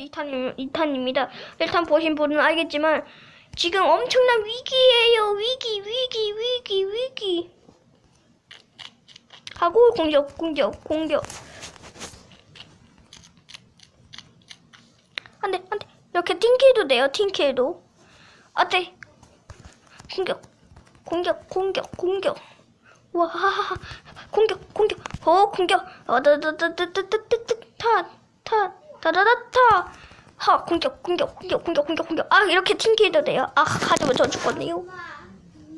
2탄, 2탄입니다. 1탄 보신 분은 알겠지만 지금 엄청난 위기예요. 위기, 위기, 위기, 위기. 하고 공격, 공격, 공격. 안 돼, 안 돼. 이렇게 팅킬도 돼요, 팅킬도. 안 돼. 공격, 공격, 공격, 공격. 와, 공격, 공격, 어, 공격. 어, 따따따따따따따, 타, 타, 타다다타. 하, 공격, 공격, 공격, 공격, 공격, 공격. 아, 이렇게 팅킬도 돼요. 아, 하지만 전 죽었네요.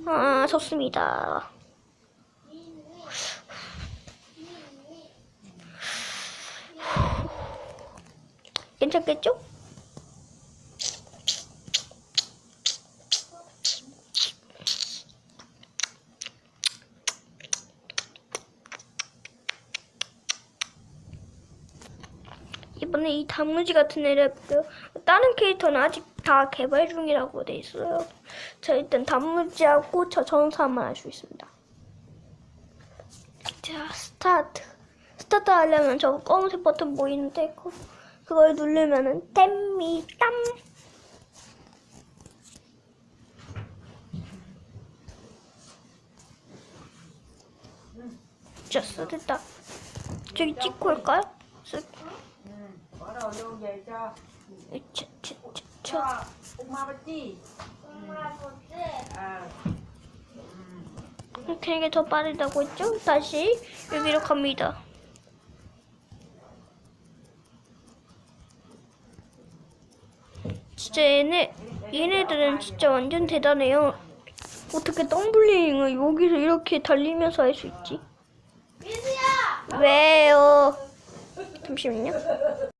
아, 좋습니다. 괜찮겠죠? 이번에 이 단무지 같은 애를. 다른 캐릭터는 아직 다 개발 중이라고 돼 있어요. 자, 일단 단무지하고 저 전사만 할 수 있습니다. 자, 스타트. 스타트 하려면 저 검은색 버튼 보이는데, 그, 그걸 누르면은 됩니다. 됐어, 됐다. 저기 찍고 올까요? 차. cho uma bati à 이렇게 이게 더 빠르다고 했죠? 다시 여기로 갑니다. 진짜 얘네, 얘네들은 진짜 완전 대단해요. 어떻게 덤블링을 여기서 이렇게 달리면서 할 수 있지? 왜요? 잠시만요.